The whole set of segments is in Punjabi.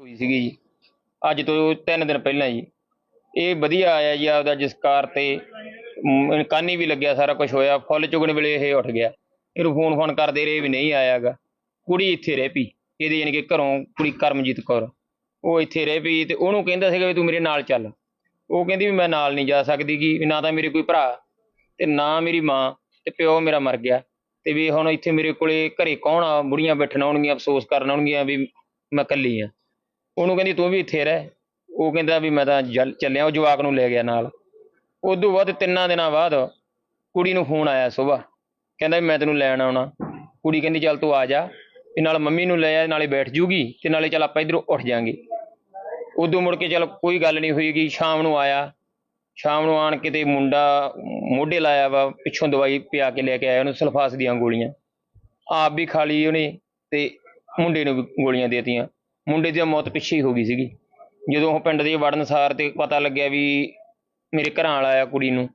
ਹੋਈ ਸੀਗੀ ਜੀ। ਅੱਜ ਤੋਂ ਤਿੰਨ ਦਿਨ ਪਹਿਲਾਂ ਜੀ। ਇਹ ਵਧੀਆ ਆਇਆ ਜੀ ਆਪਦਾ ਜਸਕਾਰ ਤੇ। ਮ, ਕਾਨੀ ਵੀ ਲੱਗਿਆ ਸਾਰਾ ਕੁਝ ਹੋਇਆ। ਫੁੱਲ ਚੁਗਣ ਵੇਲੇ ਇਹ ਉੱਠ ਗਿਆ। ਇਹਨੂੰ ਫੋਨ ਫੋਨ ਕਰਦੇ ਰਹੇ ਵੀ ਨਹੀਂ ਆਇਆਗਾ। ਕੁੜੀ ਇੱਥੇ ਰਹਿ ਪਈ। ਇਹਦੇ ਯਾਨੀ ਕਿ ਘਰੋਂ ਕੁੜੀ ਕਰਮਜੀਤ ਕੌਰ। ਉਹ ਇੱਥੇ ਰਹਿ ਪਈ ਤੇ ਉਹਨੂੰ ਕਹਿੰਦਾ ਸੀਗਾ ਵੀ ਤੂੰ ਮੇਰੇ ਨਾਲ ਚੱਲ। ਉਹ ਕਹਿੰਦੀ ਵੀ ਮੈਂ ਨਾਲ ਨਹੀਂ ਜਾ ਸਕਦੀ ਗੀ। ਨਾ ਤਾਂ ਮੇਰੇ ਕੋਈ ਭਰਾ ਤੇ ਨਾ ਮੇਰੀ ਮਾਂ ਤੇ ਪਿਓ ਮੇਰਾ ਮਰ ਗਿਆ। ਤੇ ਵੀ ਹੁਣ ਇੱਥੇ ਮੇਰੇ ਕੋਲੇ ਘਰੇ ਕੌਣ ਆ? ਬੁੜੀਆਂ ਬੈਠਣ ਆਉਣਗੀਆਂ ਅਫਸੋਸ ਕਰਨ ਆਉਣਗੀਆਂ ਵੀ ਮੈਂ ਇਕੱਲੀ ਆ। ਉਹਨੂੰ ਕਹਿੰਦੀ, ਤੂੰ ਵੀ ਇੱਥੇ ਰਹਿ। ਉਹ ਕਹਿੰਦਾ ਵੀ ਮੈਂ ਤਾਂ ਜਲ- ਚੱਲਿਆ, ਉਹ ਜਵਾਕ ਨੂੰ ਲੈ ਗਿਆ ਨਾਲ। ਉਦੋਂ ਬਾਅਦ ਤਿੰਨਾਂ ਦਿਨਾਂ ਬਾਅਦ ਕੁੜੀ ਨੂੰ ਫੋਨ ਆਇਆ ਸਵੇਰ ਕਹਿੰਦਾ ਵੀ, ਮੈਂ ਤੈਨੂੰ ਲੈਣ ਆਉਣਾ। ਕੁੜੀ ਕਹਿੰਦੀ, ਚੱਲ ਤੂੰ ਆ ਜਾ, ਤੇ ਨਾਲ ਮੰਮੀ ਨੂੰ ਲੈ ਆ, ਨਾਲੇ ਬੈਠ ਜੂਗੀ, ਤੇ ਨਾਲੇ ਚੱਲ ਆਪਾਂ ਇਧਰੋਂ ਉੱਠ ਜਾਾਂਗੇ। ਉਦੋਂ ਮੁੜ ਕੇ ਚੱਲ ਕੋਈ ਗੱਲ ਨਹੀਂ ਹੋਈਗੀ ਸ਼ਾਮ ਨੂੰ ਆਇਆ। ਸ਼ਾਮ ਨੂੰ ਆਣ ਕੇ ਤੇ ਮੁੰਡਾ ਮੋਢੇ ਲਾਇਆ ਵਾ, ਪਿੱਛੋਂ ਦਵਾਈ ਪਿਆ ਕੇ ਲੈ ਕੇ ਆਇਆ ਉਹਨੂੰ ਸਲਫਾਸ ਦੀਆਂ ਗੋਲੀਆਂ। ਆਪ ਵੀ ਖਾ ਲਈ ਉਹਨੇ ਤੇ ਮੁੰਡੇ ਨੂੰ ਵੀ ਗੋਲੀਆਂ ਦੇਤੀਆਂ। ਮੁੰਡੇ ਦੀ ਮੌਤ ਪਿੱਛੇ ਹੀ ਹੋ ਗਈ ਸੀਗੀ। ਜਦੋਂ ਉਹ ਪਿੰਡ ਦੇ ਵੜਨਸਾਰ ਤੇ ਪਤਾ ਲੱਗਿਆ ਵੀ ਮੇਰੇ ਘਰਾਂ ਵਾਲਾ ਆਇਆ ਕੁੜੀ ਨੂੰ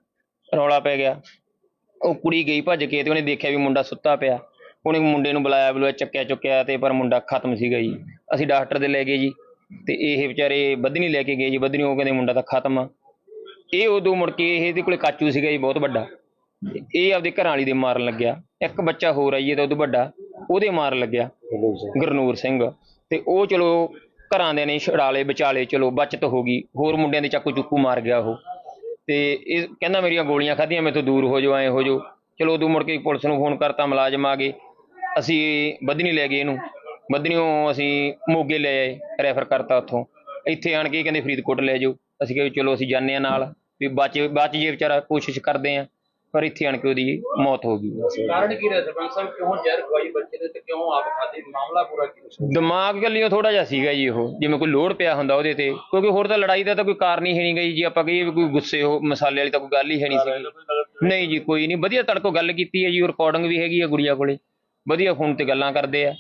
ਰੌਲਾ ਪੈ ਗਿਆ। ਉਹ ਕੁੜੀ ਗਈ ਭੱਜ ਕੇ ਤੇ ਉਹਨੇ ਦੇਖਿਆ ਵੀ ਮੁੰਡਾ ਸੁੱਤਾ ਪਿਆ। ਉਹਨੇ ਮੁੰਡੇ ਨੂੰ ਬੁਲਾਇਆ ਬੁਲਾਇਆ ਚੱਕਿਆ ਚੁੱਕਿਆ ਤੇ ਪਰ ਮੁੰਡਾ ਖਤਮ ਸੀਗਾ ਜੀ। ਅਸੀਂ ਡਾਕਟਰ ਦੇ ਲੈ ਗਏ ਜੀ ਤੇ ਇਹ ਵਿਚਾਰੇ ਬੱਧਨੀ ਲੈ ਕੇ ਗਏ ਜੀ। ਬੱਧਨੀ ਉਹ ਕਹਿੰਦੇ ਮੁੰਡਾ ਤਾਂ ਖਤਮ ਆ। ਇਹ ਉਦੋਂ ਮੁੜ ਕੇ ਇਹਦੇ ਕੋਲੇ ਕਾਚੂ ਸੀਗਾ ਜੀ ਬਹੁਤ ਵੱਡਾ। ਇਹ ਆਪਦੇ ਘਰਾਂ ਵਾਲੀ ਦੇ ਮਾਰਨ ਲੱਗਿਆ। ਇੱਕ ਬੱਚਾ ਹੋਰ ਆਈ ਤਾਂ ਉਦੋਂ ਵੱਡਾ। ਉਹਦੇ ਮਾਰਨ ਲੱਗਿਆ। ਗੁਰਨੂਰ ਸਿੰਘ। ਤੇ ਉਹ ਚਲੋ ਘਰਾਂ ਦੇ ਨੇ ਛੜਾਲੇ ਵਿਚਾਲੇ, ਚਲੋ ਬਚਤ ਹੋ ਗਈ। ਹੋਰ ਮੁੰਡਿਆਂ ਦੇ ਚਾਕੂ ਚੁੱਕੂ ਮਾਰ ਗਿਆ ਉਹ। ਤੇ ਇਹ ਕਹਿੰਦਾ ਮੇਰੀਆਂ ਗੋਲੀਆਂ ਖਾਧੀਆਂ ਮੈਥੋਂ ਦੂਰ ਹੋ ਜਾਓ ਐ ਹੋ ਜਾਓ ਚਲੋ ਉਦੋਂ ਮੁੜ ਕੇ ਪੁਲਿਸ ਨੂੰ ਫੋਨ ਕਰਤਾ, ਮੁਲਾਜ਼ਮ ਆ ਗਏ। ਅਸੀਂ ਬੱਧਨੀ ਲੈ ਗਏ ਇਹਨੂੰ। ਬੱਧਨੀਓਂ ਅਸੀਂ ਮੋਗੇ ਲੈ ਆਏ, ਰੈਫਰ ਕਰਤਾ ਉੱਥੋਂ। ਇੱਥੇ ਆਣ ਕੇ ਇਹ ਕਹਿੰਦੇ ਫਰੀਦਕੋਟ ਲੈ ਜਾਓ। ਅਸੀਂ ਕਿਹਾ ਚਲੋ ਅਸੀਂ ਜਾਂਦੇ ਆ ਨਾਲ। ਵੀ ਬਚ ਬਚ ਜੇ ਵਿਚਾਰਾ ਕੋਸ਼ਿਸ਼ ਕਰਦੇ ਆ ਪਰ ਇੱਥੇ ਆਣ ਕੇ ਉਹਦੀ ਮੌਤ ਹੋ ਗਈ। ਕਾਰਨ ਕੀ ਰਿਹਾ ਸਰਪੰਚ ਸਾਹਿਬ? ਕਿਉਂ ਜ਼ਹਿਰ ਖਵਾਈ ਬੱਚੇ ਦੇ ਤੇ ਕਿਉਂ ਆਪ ਖਾਦੇ ਮਾਮਲਾ ਪੂਰਾ ਕੀ ਸੀ ਦਿਮਾਗ ਗੱਲੀਓ ਥੋੜਾ ਜਿਹਾ ਸੀਗਾ ਜੀ ਉਹ। ਜਿਵੇਂ ਕੋਈ ਲੋੜ ਪਿਆ ਹੁੰਦਾ ਉਹਦੇ ਤੇ। ਕਿਉਂਕਿ ਹੋਰ ਤਾਂ ਲੜਾਈ ਦਾ ਤਾਂ ਕੋਈ ਕਾਰਨ ਹੀ ਹੈ ਨਹੀਂ ਗਈ ਜੀ। ਆਪਾਂ ਕਹੀਏ ਵੀ ਕੋਈ ਗੁੱਸੇ ਹੋ ਮਸਾਲੇ ਵਾਲੀ ਤਾਂ ਕੋਈ ਗੱਲ ਹੀ ਹੈ ਨਹੀਂ ਸੀ ਨਹੀਂ ਜੀ ਕੋਈ ਨਹੀਂ। ਵਧੀਆ ਤੜਕੋ ਗੱਲ ਕੀਤੀ ਹੈ ਜੀ। ਰਿਕਾਰਡਿੰਗ ਵੀ ਹੈਗੀ ਆ ਗੁੜੀਆ ਕੋਲੇ। ਵਧੀਆ ਫੋਨ ਤੇ ਗੱਲਾਂ ਕਰਦੇ ਆ।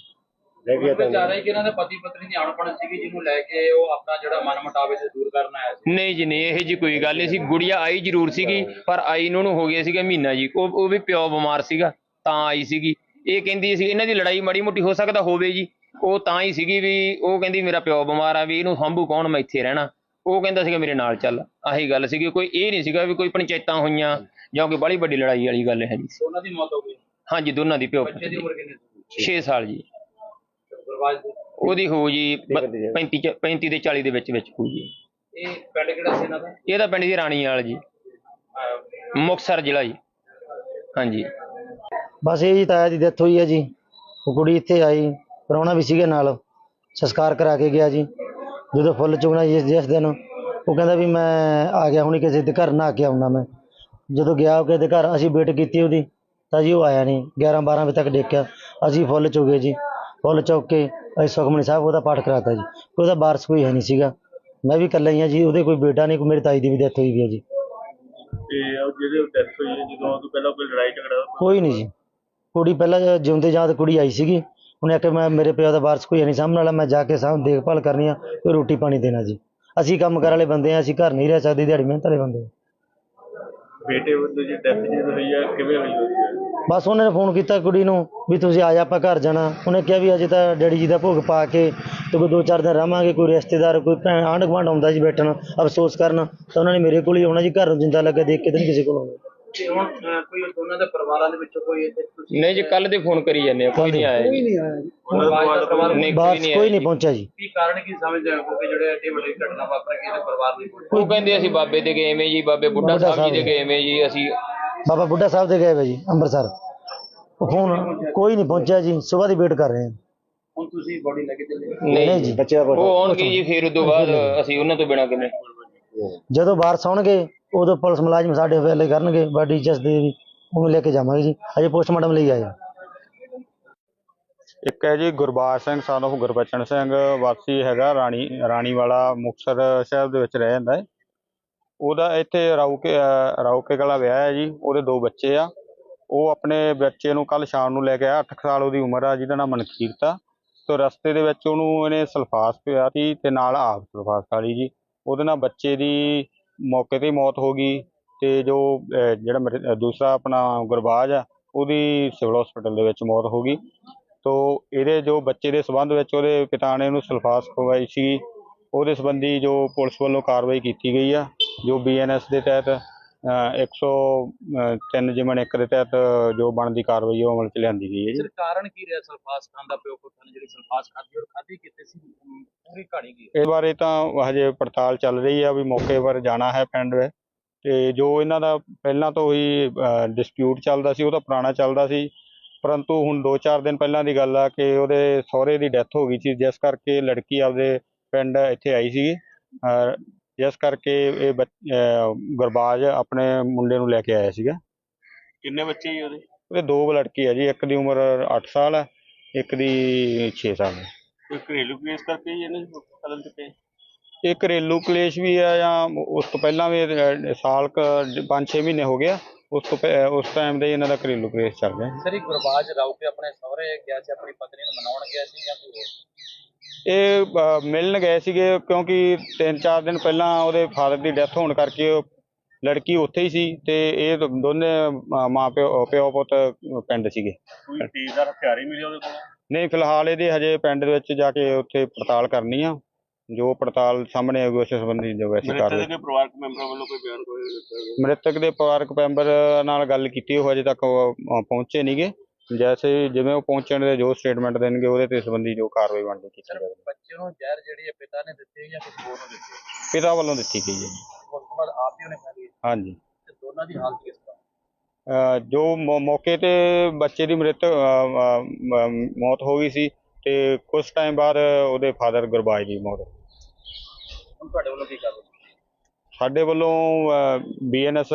ਉਹ ਚਾਹ ਰਹੀ ਕਿ ਇਹਨਾਂ ਦੇ ਪਤੀ ਪਤਨੀ ਦੀ ਅਣਪਣ ਸੀਗੀ ਜਿਹਨੂੰ ਲੈ ਕੇ ਉਹ ਆਪਣਾ ਜਿਹੜਾ ਮਨ ਮਟਾਵੇ ਤੇ ਦੂਰ ਕਰਨ ਆਇਆ ਸੀ। ਨਹੀਂ ਜੀ ਨਹੀਂ ਇਹ ਜੀ ਕੋਈ ਗੱਲ ਨਹੀਂ ਸੀ। ਗੁੜੀਆ ਆਈ ਜ਼ਰੂਰ ਸੀਗੀ ਪਰ ਆਈ ਨੂੰ ਉਹਨੂੰ ਹੋ ਗਿਆ ਸੀਗਾ ਮਹੀਨਾ ਜੀ। ਉਹ ਉਹ ਵੀ ਪਿਓ ਬਿਮਾਰ ਸੀਗਾ ਤਾਂ ਆਈ ਸੀਗੀ। ਇਹ ਕਹਿੰਦੀ ਸੀ ਇਹਨਾਂ ਦੀ ਲੜਾਈ ਮਾੜੀ ਮੋਟੀ ਹੋ ਸਕਦਾ ਹੋਵੇ ਜੀ। ਉਹ ਤਾਂ ਹੀ ਸੀਗੀ ਵੀ ਉਹ ਕਹਿੰਦੀ ਮੇਰਾ ਪਿਓ ਬਿਮਾਰ ਆ ਵੀ ਇਹਨੂੰ ਸੰਭੂ ਕੌਣ ਮੈਂ ਇੱਥੇ ਰਹਿਣਾ। ਉਹ ਕਹਿੰਦਾ ਸੀਗਾ ਮੇਰੇ ਨਾਲ ਚੱਲ। ਆਹੀ ਗੱਲ ਸੀਗੀ। ਕੋਈ ਇਹ ਨਹੀਂ ਸੀਗਾ ਵੀ ਕੋਈ ਪੰਚਾਇਤਾਂ ਹੋਈਆਂ ਜਾਂ ਕੋਈ ਬੜੀ ਵੱਡੀ ਲੜਾਈ ਵਾਲੀ ਗੱਲ ਹੈ ਜੀ। ਉਹਨਾਂ ਦੀ ਮੌਤ ਹੋ ਗਈ। ਹਾਂਜੀ ਦੋਨਾਂ ਦੀ ਪਿਓ ਬੱਚੇ ਦੀ ਉਮਰ ਕਿੰਨੀ ਸੀ? 6 ਸਾਲ ਜੀ। ਉਹਦੀ ਹੋ ਜੀ 35 ਚ- 35 ਤੇ 40 ਦੇ ਵਿੱਚ ਵਿੱਚ ਹੋ ਜੀ। ਇਹ ਪਿੰਡ ਕਿਹੜਾ ਸੀ ਇਹਨਾਂ ਦਾ? ਇਹ ਤਾਂ ਪਿੰਡ ਦੀ ਰਾਣੀ ਵਾਲ ਜੀ। ਅਹ ਮੁਕਤਸਰ ਜ਼ਿਲ੍ਹਾ ਜੀ। ਹਾਂਜੀ। ਬਸ ਇਹ ਜੀ ਤਾਇਆ ਦੀ ਡੈਥ ਹੋਈ ਹੈ ਜੀ। ਉਹ ਕੁੜੀ ਇੱਥੇ ਆਈ ਪ੍ਰਾਹੁਣਾ ਵੀ ਸੀਗੇ ਨਾਲ। ਸੰਸਕਾਰ ਕਰਾ ਕੇ ਗਿਆ ਜੀ। ਜਦੋਂ ਫੁੱਲ ਚੁਗਣਾ ਜਿਸ ਜਿਸ ਦਿਨ ਉਹ ਕਹਿੰਦਾ ਵੀ ਮੈਂ ਆ ਗਿਆ ਹੁਣੀ ਕਿਸੇ ਦੇ ਘਰ ਨਾ ਕੇ ਆਉਣਾ ਮੈਂ। ਜਦੋਂ ਗਿਆ ਉਹ ਕਿਸੇ ਦੇ ਘਰ ਅਸੀਂ ਵੇਟ ਕੀਤੀ ਉਹਦੀ ਤਾਂ ਜੀ ਉਹ ਆਇਆ ਨਹੀਂ। 11 12 ਵਜੇ ਤੱਕ ਦੇਖਿਆ। ਅਸੀਂ ਫੁੱਲ ਚੁਗੇ ਜੀ। ਫੁੱਲ ਚੁੱਕ ਕੇ ਅਸੀਂ ਸੁਖਮਨੀ ਸਾਹਿਬ ਉਹਦਾ ਪਾਠ ਕਰਾਤਾ ਜੀ। ਉਹਦਾ ਵਾਰਸ ਕੋਈ ਹੈ ਨਹੀਂ ਸੀਗਾ। ਮੈਂ ਵੀ ਇਕੱਲਾ ਹੀ ਹਾਂ ਜੀ ਉਹਦੇ ਕੋਈ ਬੇਟਾ ਨਹੀਂ ਕੋਈ ਮੇਰੀ ਤਾਈ ਦੀ ਵੀ ਡੈਥ ਹੋਈ ਵੀ ਹੈ ਜੀ। ਤੇ ਉਹ ਜਿਹੜੇ ਡੈਥ ਹੋਈ ਹੈ ਜਦੋਂ ਉਹ ਤੋਂ ਪਹਿਲਾਂ ਕੋਈ ਲੜਾਈ ਝਗੜਾ ਕੋਈ ਨਹੀਂ ਜੀ। ਕੁੜੀ ਪਹਿਲਾਂ ਜਿਉਂਦੇ ਜਾਂਦ ਕੁੜੀ ਆਈ ਸੀਗੀ। ਉਹਨੇ ਆਖਿਆ ਮੈਂ ਮੇਰੇ ਪਿਓ ਦਾ ਵਾਰਸ ਕੋਈ ਨਹੀਂ ਸਾਹਮਣੇ ਵਾਲਾ ਮੈਂ ਜਾ ਕੇ ਸਾਹਮ ਦੇਖਭਾਲ ਕਰਨੀ ਆ ਕੋਈ ਰੋਟੀ ਪਾਣੀ ਦੇਣਾ ਜੀ। ਅਸੀਂ ਕੰਮ ਕਰ ਵਾਲੇ ਬੰਦੇ ਆ ਅਸੀਂ ਘਰ ਨਹੀਂ ਰਹਿ ਸਕਦੇ ਦਿਹਾੜੀ ਮਿਹਨਤ ਵਾਲੇ ਬੰਦੇ। ਬੇਟੇ ਵੱਲੋਂ ਜੀ ਡੈਥ ਜਿਹੜੀ ਹੋਈ ਹੈ ਕਿਵੇਂ ਹੋਈ ਬਸ ਉਹਨੇ ਫੋਨ ਕੀਤਾ ਕੁੜੀ ਨੂੰ ਵੀ ਤੁਸੀਂ ਆ ਜਾ ਆਪਾਂ ਘਰ ਜਾਣਾ। ਉਹਨੇ ਕਿਹਾ ਵੀ ਅਜੇ ਤਾਂ ਡੈਡੀ ਜੀ ਦਾ ਭੋਗ ਪਾ ਕੇ ਤੇ ਕੋਈ ਦੋ ਚਾਰ ਦਿਨ ਰਵਾਂਗੇ ਕੋਈ ਰਿਸ਼ਤੇਦਾਰ ਕੋਈ ਭੈਣ ਆਂਢ ਗੁਆਂਢ ਆਉਂਦਾ ਜੀ ਬੈਠਣ ਅਫਸੋਸ ਕਰਨ। ਤਾਂ ਉਹਨਾਂ ਨੇ ਮੇਰੇ ਕੋਲ ਹੀ ਆਉਣਾ ਜੀ ਘਰ ਨੂੰ ਜਿੰਦਾ ਲੱਗਾ ਦੇਖ ਕੇ ਤਾਂ ਨਹੀਂ ਕਿਸੇ ਕੋਲ ਆਉਣਾ। ਤੇ ਹੁਣ ਅਹ, ਕੋਈ ਉਹਨਾਂ ਦੇ ਪਰਿਵਾਰਾਂ ਦੇ ਵਿੱਚੋਂ ਕੋਈ ਇੱਥੇ ਤੁਸੀਂ ਨਹੀਂ ਜੀ ਕੱਲ ਦੇ ਫੋਨ ਕਰੀ ਜਾਂਦੇ ਆ ਕੋਈ ਨਹੀਂ ਆਇਆ ਜੀ। ਗੁਰਬਾਜ ਦਾ ਪਰਿਵਾਰ ਨਹੀਂ ਕੋਈ ਬਸ ਨਹੀਂ ਕੋਈ ਨਹੀਂ ਪਹੁੰਚਿਆ ਜੀ। ਕੀ ਕਾਰਨ ਕੀ ਸਮਝਦੇ ਹੋ? ਕਿ ਜਿਹੜੇ ਐਡੀ ਵੱਡੀ ਘਟਨਾ ਵਾਪਰ ਗਈ ਤੇ ਪਰਿਵਾਰ ਦੀ ਕੋਈ ਉਹ ਕਹਿੰਦੇ ਅਸੀਂ ਬਾਬੇ ਦੇ ਗਏ ਜੀ ਬਾਬੇ ਬੁੱਢਾ ਸਾਹਿਬ ਜੀ ਦੇ ਗਏ ਜੀ ਅਸੀਂ ਬਾਬਾ ਬੁੱਢਾ ਸਾਹਿਬ ਦੇ ਗਏ ਵੇ ਜੀ ਅੰਮ੍ਰਿਤਸਰ। ਉਹ ਫੋਨ ਕੋਈ ਨਹੀਂ ਪਹੁੰਚਿਆ ਜੀ ਸਵੇਰ ਦੀ ਵੇਟ ਕਰ ਰਹੇ ਹਾਂ। ਹੁਣ ਤੁਸੀਂ ਬੋਡੀ ਲੈ ਕੇ ਚੱਲੇ? ਨਹੀਂ ਜੀ ਜੀ ਉਹ ਆਉਣਗੇ ਜੀ ਫਿਰ ਉਦੋਂ ਬਾਅਦ ਅਸੀਂ ਉਹਨਾਂ ਤੋਂ ਬਿਨਾਂ ਕਿਵੇਂ? ਜਦੋਂ ਵਾਰਸ ਆਉਣਗੇ ਉਦੋਂ ਪੁਲਿਸ ਮੁਲਾਜ਼ਮ ਸਾਡੇ ਹਵਾਲੇ ਕਰਨਗੇ ਬਾਡੀ ਜਸ ਦੇ ਵੀ ਉਹ ਲੈ ਕੇ ਜਾਵਾਂਗੇ ਜੀ। ਅਜੇ ਪੋਸਟਮਾਰਟਮ ਲਈ ਆਏ ਹਾਂ। ਇੱਕ ਹੈ ਜੀ ਗੁਰਬਾਜ ਸਿੰਘ of ਗੁਰਬਚਨ ਸਿੰਘ ਵਾਸੀ ਹੈਗਾ ਰਾਣੀ ਰਾਣੀਵਾਲਾ ਮੁਕਤਸਰ ਸਾਹਿਬ ਦੇ ਵਿੱਚ ਰਹਿ ਜਾਂਦਾ ਹੈ। ਉਹਦਾ ਇੱਥੇ ਰਾਊਕੇ, ਅਹ, ਰਾਊਕੇ ਕਲਾ ਵਿਆਹ ਹੈ ਜੀ, ਉਹਦੇ ਦੋ ਬੱਚੇ ਆ। ਉਹ ਆਪਣੇ ਬੱਚੇ ਨੂੰ ਕੱਲ ਸ਼ਾਮ ਨੂੰ ਲੈ ਕੇ ਆਇਆ 8 ਸਾਲ ਉਹਦੀ ਉਮਰ ਆ, ਜਿਹਦਾ ਨਾਮ ਮਨਕੀਰਤ ਆ। ਤੇ ਰਸਤੇ ਦੇ ਵਿੱਚ ਉਹਨੂੰ ਇਹਨੇ ਸਲਫਾਸ ਪਿਆ ਸੀ ਤੇ ਨਾਲ ਆਪ ਸਲਫਾਸ ਖਾਲੀ ਜੀ। ਉਹਦੇ ਨਾਲ ਬੱਚੇ ਦੀ ਮੌਕੇ ਤੇ ਹੀ ਮੌਤ ਹੋ ਗਈ ਤੇ ਜੋ ਜਿਹੜਾ ਮਰ- ਦੂਸਰਾ ਆਪਣਾ ਗੁਰਬਾਜ ਆ, ਉਹਦੀ ਸਿਵਲ ਹਸਪੀਟਲ ਦੇ ਵਿੱਚ ਮੌਤ ਹੋ ਗਈ। ਤੋ ਇਹਦੇ ਜੋ ਬੱਚੇ ਦੇ ਸਬੰਧ ਵਿੱਚ ਉਹਦੇ ਪਿਤਾ ਨੇ ਉਹਨੂੰ ਸਲਫਾਸ ਖਵਾਈ ਸੀ, ਉਹਦੇ ਸੰਬੰਧੀ ਜੋ ਪੁਲਿਸ ਵੱਲੋਂ ਕਾਰਵਾਈ ਕੀਤੀ ਗਈ ਆ। ਜੋ ਬੀਐਨਐਸ ਦੇ ਤਹਿਤ ਅ, 103 ਜਿਮਨ 1 ਦੇ ਤਹਿਤ ਜੋ ਬਣਦੀ ਕਾਰਵਾਈ ਉਹ ਅਮਲ ਚ ਲਿਆਂਦੀ ਗਈ ਹੈ ਜੀ। ਸਰ ਕਾਰਨ ਕੀ ਰਿਹਾ ਸਲਫਾਸ ਖਾਨ ਦਾ ਪਿਓ ਪੁੱਤਾਂ ਨੇ ਜਿਹੜੀ ਸਲਫਾਸ ਖਾਧੀ ਔਰ ਖਾਧੀ ਕਿੱਥੇ ਸੀ? ਪੂਰੀ ਕਹਾਣੀ ਕੀ ਹੈ? ਇਸ ਬਾਰੇ ਤਾਂ ਹਜੇ ਪੜਤਾਲ ਚੱਲ ਰਹੀ ਆ ਵੀ ਮੌਕੇ ਪਰ ਜਾਣਾ ਹੈ ਪਿੰਡ। ਤੇ ਜੋ ਇਹਨਾਂ ਦਾ ਪਹਿਲਾਂ ਤੋਂ ਹੀ ਡਿਸਪਿਊਟ ਚੱਲਦਾ ਸੀ ਉਹ ਤਾਂ ਪੁਰਾਣਾ ਚੱਲਦਾ ਸੀ। ਪਰੰਤੂ ਹੁਣ 2-4 ਦਿਨ ਪਹਿਲਾਂ ਦੀ ਗੱਲ ਆ ਕਿ ਉਹਦੇ ਸਹੁਰੇ ਦੀ ਡੈਥ ਹੋ ਗਈ ਸੀ ਜਿਸ ਕਰਕੇ ਲੜਕੀ ਆਪਦੇ ਪਿੰਡ ਇੱਥੇ ਆਈ ਸੀ ਜਿਸ ਕਰਕੇ ਇਹ ਬੱਚ- ਅਹ ਗੁਰਬਾਜ ਆਪਣੇ ਮੁੰਡੇ ਨੂੰ ਲੈ ਕੇ ਆਇਆ ਸੀਗਾ। ਕਿੰਨੇ ਬੱਚੇ ਜੀ ਉਹਦੇ? ਉਹਦੇ ਦੋ ਲੜਕੀ ਆ ਜੀ ਇੱਕ ਦੀ ਉਮਰ 8 ਸਾਲ ਹੈ ਇੱਕ ਦੀ 6 ਸਾਲ ਹੈ ਕੋਈ ਘਰੇਲੂ ਕੇਸ ਕਰਕੇ ਹੀ ਇਹਨੇ ਕਤਲ ਕੀਤੇ? ਇਹ ਘਰੇਲੂ ਕਲੇਸ਼ ਵੀ ਆ ਜਾਂ ਉਸ ਤੋਂ ਪਹਿਲਾਂ ਵੀ ਸਾਲ ਕ 5-6 ਮਹੀਨੇ ਹੋ ਗਿਆ ਉਸ ਤੋਂ ਪਹਿ- ਉਸ ਟਾਈਮ ਦੇ ਹੀ ਇਹਨਾਂ ਦਾ ਘਰੇਲੂ ਕਲੇਸ਼ ਚੱਲ ਰਿਹਾ। ਸਰ ਇਹ ਗੁਰਬਾਜ ਰਾਉਕੇ ਆਪਣੇ ਸਹੁਰੇ ਗਿਆ ਸੀ ਆਪਣੀ ਪਤਨੀ ਨੂੰ ਮਨਾਉਣ ਗਿਆ ਸੀ ਜਾਂ ਕੋਈ ਹੋਰ? ਇਹ ਅ, ਮਿਲਣ ਗਏ ਸੀਗੇ ਕਿਉਂਕਿ 3-4 ਦਿਨ ਪਹਿਲਾਂ ਉਹਦੇ ਫਾਦਰ ਦੀ ਡੈਥ ਹੋਣ ਕਰਕੇ ਉਹ ਲੜਕੀ ਉੱਥੇ ਹੀ ਸੀ ਤੇ ਇਹ ਦੋ- ਦੋਨੇ ਅ, ਮਾਂ ਪਿਓ ਪਿਓ ਪੁੱਤ ਪਿੰਡ ਸੀਗੇ। ਕੋਈ ਤੇਜ਼ਦਾਰ ਹਥਿਆਰ ਹੀ ਮਿਲੇ ਉਹਦੇ ਕੋਲ? ਨਹੀਂ ਫਿਲਹਾਲ ਇਹਦੇ ਹਜੇ ਪਿੰਡ ਦੇ ਵਿੱਚ ਜਾ ਕੇ ਉੱਥੇ ਪੜਤਾਲ ਕਰਨੀ ਆ। ਜੋ ਪੜਤਾਲ ਸਾਹਮਣੇ ਆਊਗੀ ਉਸ ਸੰਬੰਧੀ ਜੋ ਵੈਸੇ ਮ੍ਰਿਤਕ ਕਾਰਵਾਈ ਦੇ ਪਰਿਵਾਰਕ ਮੈਂਬਰਾਂ ਵੱਲੋਂ ਕੋਈ ਬਿਆਨ ਕੋਈ ਦਿੱਤਾ ਗਿਆ? ਮ੍ਰਿਤਕ ਦੇ ਪਰਿਵਾਰਕ ਮੈਂਬਰ ਨਾਲ ਗੱਲ ਕੀਤੀ ਉਹ ਹਜੇ ਤੱਕ ਉਹ, ਅ, ਪਹੁੰਚੇ ਨਹੀਂਗੇ ਜੈਸੇ ਹੀ ਜਿਵੇਂ ਉਹ ਪਹੁੰਚਣ ਦੇ ਜੋ ਸਟੇਟਮੈਂਟ ਦੇਣਗੇ ਉਹਦੇ ਤੇ ਸੰਬੰਧੀ ਜੋ ਕਾਰਵਾਈ ਬਣਦੀ ਕੀਤੀ ਜਾਵੇਗੀ ਬੱਚੇ ਨੂੰ ਜ਼ਹਿਰ ਜਿਹੜੀ ਹੈ ਪਿਤਾ ਨੇ ਦਿੱਤੀ ਜਾਂ ਕਿਸੇ ਹੋਰ ਨੂੰ ਦਿੱਤੀ? ਪਿਤਾ ਵੱਲੋਂ ਦਿੱਤੀ ਗਈ ਹੈ ਜੀ। ਉਸ ਤੋਂ ਬਾਅਦ ਆਪ ਹੀ ਉਹਨੇ ਖਾ ਲਈ ਹਾਂਜੀ। ਤੇ ਦੋਨਾਂ ਦੀ ਹਾਲਤ ਕਿਸ ਤਰ੍ਹਾਂ? ਅ, ਜੋ ਮੌ- ਮੌਕੇ ਤੇ ਬੱਚੇ ਦੀ ਮ੍ਰਿਤ ਮ- ਮੌਤ ਹੋ ਗਈ ਸੀ ਤੇ ਕੁਝ ਟਾਈਮ ਬਾਅਦ ਉਹਦੇ ਫਾਦਰ ਗੁਰਬਾਜ ਦੀ ਮੌਤ ਹੁਣ ਤੁਹਾਡੇ ਵੱਲੋਂ ਕੀ ਕਰ ਸਾਡੇ ਵੱਲੋਂ ਬੀਐਨਐਸ